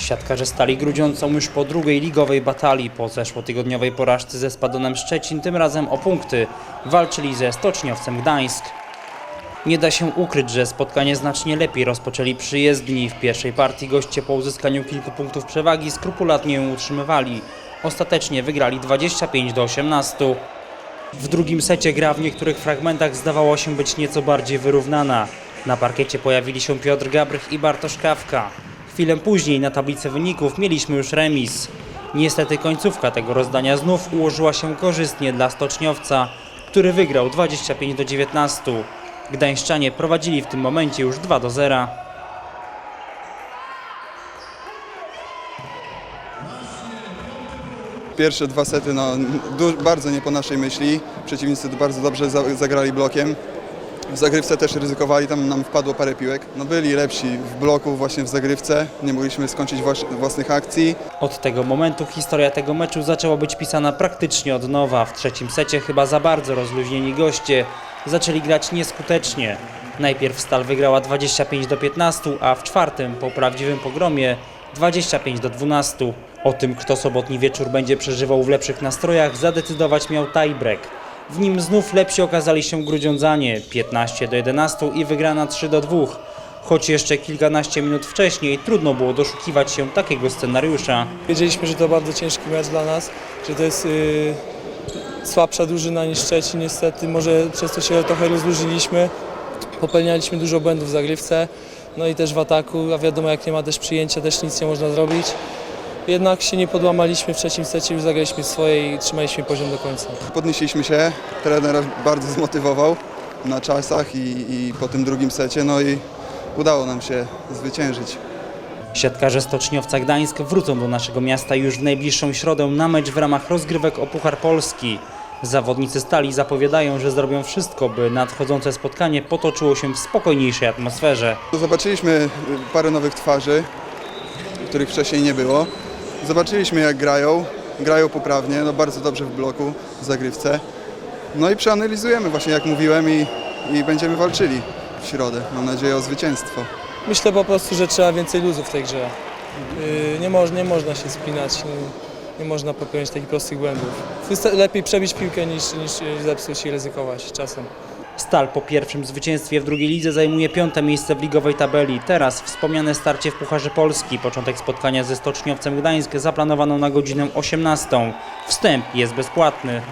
Siatkarze Stali Grudziądz są już po drugiej ligowej batalii. Po zeszłotygodniowej porażce ze Spadonem Szczecin, tym razem o punkty, walczyli ze Stoczniowcem Gdańsk. Nie da się ukryć, że spotkanie znacznie lepiej rozpoczęli przyjezdni. W pierwszej partii goście po uzyskaniu kilku punktów przewagi skrupulatnie ją utrzymywali. Ostatecznie wygrali 25 do 18. W drugim secie gra w niektórych fragmentach zdawała się być nieco bardziej wyrównana. Na parkiecie pojawili się Piotr Gabrych i Bartosz Kawka. Chwilę później na tablicy wyników mieliśmy już remis. Niestety końcówka tego rozdania znów ułożyła się korzystnie dla Stoczniowca, który wygrał 25 do 19. Gdańszczanie prowadzili w tym momencie już 2 do 0. Pierwsze dwa sety no, bardzo nie po naszej myśli. Przeciwnicy bardzo dobrze za- zagrali blokiem. W zagrywce też ryzykowali, tam nam wpadło parę piłek. No, byli lepsi w bloku, właśnie w zagrywce. Nie mogliśmy skończyć włas- własnych akcji. Od tego momentu historia tego meczu zaczęła być pisana praktycznie od nowa. W trzecim secie chyba za bardzo rozluźnieni goście zaczęli grać nieskutecznie. Najpierw Stal wygrała 25 do 15, a w czwartym, po prawdziwym pogromie, 25 do 12. O tym, kto sobotni wieczór będzie przeżywał w lepszych nastrojach, zadecydować miał tiebreak. W nim znów lepsi okazali się Grudziądzanie 15 do 11 i wygrana 3 do 2. Choć jeszcze kilkanaście minut wcześniej trudno było doszukiwać się takiego scenariusza. Wiedzieliśmy, że to bardzo ciężki mecz dla nas, że to jest y, słabsza drużyna niż Szczecin. Niestety może przez to się trochę rozluźniliśmy. Popełnialiśmy dużo błędów w zagrywce, no i też w ataku, a wiadomo jak nie ma też przyjęcia, też nic nie można zrobić. Jednak się nie podłamaliśmy w trzecim secie, już zagraliśmy swoje i trzymaliśmy poziom do końca. Podnieśliśmy się, trener bardzo zmotywował na czasach i, i po tym drugim secie, no i udało nam się zwyciężyć. Siatkarze Stoczniowca Gdańsk wrócą do naszego miasta już w najbliższą środę na mecz w ramach rozgrywek o Puchar Polski. Zawodnicy Stali zapowiadają, że zrobią wszystko, by nadchodzące spotkanie potoczyło się w spokojniejszej atmosferze. Zobaczyliśmy parę nowych twarzy, których wcześniej nie było. Zobaczyliśmy jak grają, grają poprawnie, no bardzo dobrze w bloku, w zagrywce. No i przeanalizujemy właśnie jak mówiłem i, i będziemy walczyli w środę. Mam nadzieję o zwycięstwo. Myślę po prostu, że trzeba więcej luzu w tej grze. Yy, Nie, moż, nie można się spinać, nie, nie można popełniać takich prostych błędów. Lepiej przebić piłkę niż, niż yy, zepsuć i ryzykować czasem. Stal po pierwszym zwycięstwie w drugiej lidze zajmuje piąte miejsce w ligowej tabeli. Teraz wspomniane starcie w Pucharze Polski. Początek spotkania ze Stoczniowcem Gdańsk zaplanowano na godzinę 18. Wstęp jest bezpłatny.